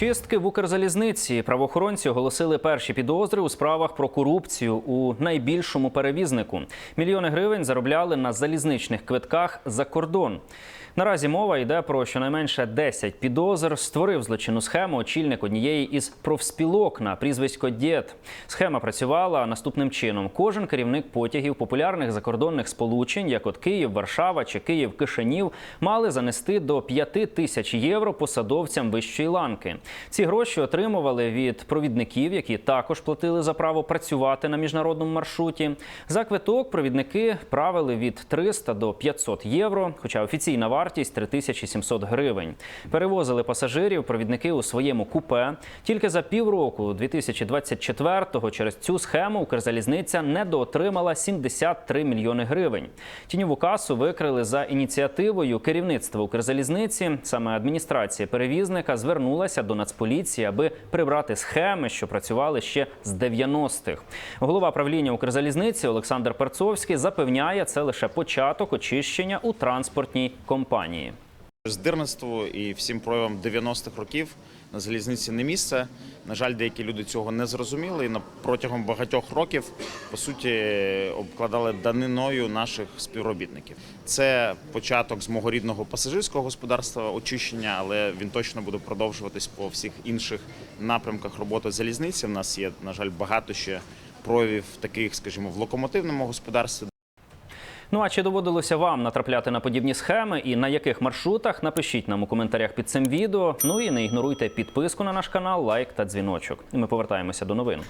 Чистки в Укрзалізниці правоохоронці оголосили перші підозри у справах про корупцію у найбільшому перевізнику. Мільйони гривень заробляли на залізничних квитках за кордон. Наразі мова йде про щонайменше 10 підозр. Створив злочинну схему очільник однієї із профспілок на прізвисько Дєд. Схема працювала наступним чином: кожен керівник потягів популярних закордонних сполучень, як от Київ, Варшава чи Київ Кишинів, мали занести до 5 тисяч євро посадовцям вищої ланки. Ці гроші отримували від провідників, які також платили за право працювати на міжнародному маршруті. За квиток провідники правили від 300 до 500 євро, хоча офіційна вартість 3700 гривень. Перевозили пасажирів провідники у своєму купе. Тільки за півроку 2024-го через цю схему Укрзалізниця недоотримала 73 мільйони гривень. Тіньову касу викрили за ініціативою керівництва Укрзалізниці. Саме адміністрація перевізника звернулася до Нацполіції, аби прибрати схеми, що працювали ще з 90-х. Голова правління Укрзалізниці Олександр Перцовський запевняє, це лише початок очищення у транспортній компанії. Здирництву і всім проявам 90-х років на залізниці не місце. На жаль, деякі люди цього не зрозуміли і протягом багатьох років по суті обкладали даниною наших співробітників. Це початок з мого рідного пасажирського господарства очищення, але він точно буде продовжуватись по всіх інших напрямках роботи залізниці. У нас є, на жаль, багато ще проявів таких, скажімо, в локомотивному господарстві. Ну а чи доводилося вам натрапляти на подібні схеми і на яких маршрутах? Напишіть нам у коментарях під цим відео. Ну і не ігноруйте підписку на наш канал, лайк та дзвіночок. І ми повертаємося до новин.